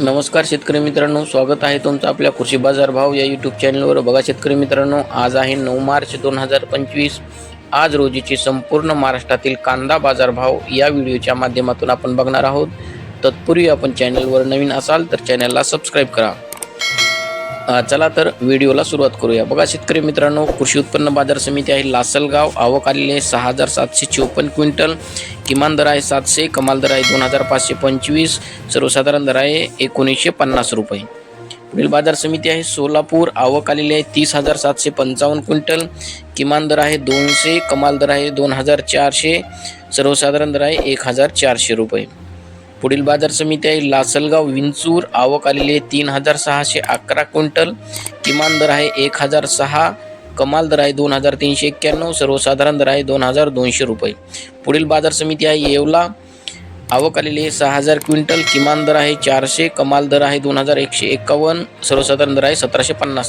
नमस्कार शेतकरी मित्रांनो स्वागत आहे तुमचं आपल्या कृषी बाजार भाव या यूट्यूब चॅनलवर बघा शेतकरी मित्रांनो आज आहे नऊ मार्च दोन हजार पंचवीस. आज रोजीचे संपूर्ण महाराष्ट्रातील कांदा बाजारभाव या व्हिडिओच्या माध्यमातून आपण बघणार आहोत. तत्पूर्वी आपण चॅनलवर नवीन असाल तर चॅनलला सबस्क्राईब करा. चला तर व्हिडिओला सुरुवात करूया. बघा शेतकरी मित्रांनो कृषी उत्पन्न बाजार समिती आहे लासलगाव. आवक आलेली आहे सहा हजार सातशे चोपन्न क्विंटल. किमान दर आहे सातशे कमाल दर आहे दोन हजार पाचशे पंचवीस. सर्वसाधारण दर आहे एकोणीसशे पन्नास रुपये. पुढील बाजार समिती आहे सोलापूर. आवक आलेली आहे तीस हजार सातशे पंचावन्न क्विंटल. किमान दर आहे दोनशे कमाल दर आहे दोन हजार चारशे. सर्वसाधारण दर आहे एक हजार चारशे रुपये. पुढील बाजार समिती आहे. लासलगाव विंचूर आवक आलेली आहे तीन हजार सहाशे अकरा क्विंटल. किमान दर आहे एक हजार सहा कमाल दर आहे दोन हजार तीनशे एक्क्याण्णव सर्वसाधारण दर आहे दोन हजार दोनशे रुपये. पुढील बाजार समिती आहे येवला. आवक आलेली आहे सहा हजार क्विंटल. किमान दर आहे चारशे कमाल दर आहे दोन हजार एकशे एक्कावन्न सर्वसाधारण दर आहे सतराशे पन्नास.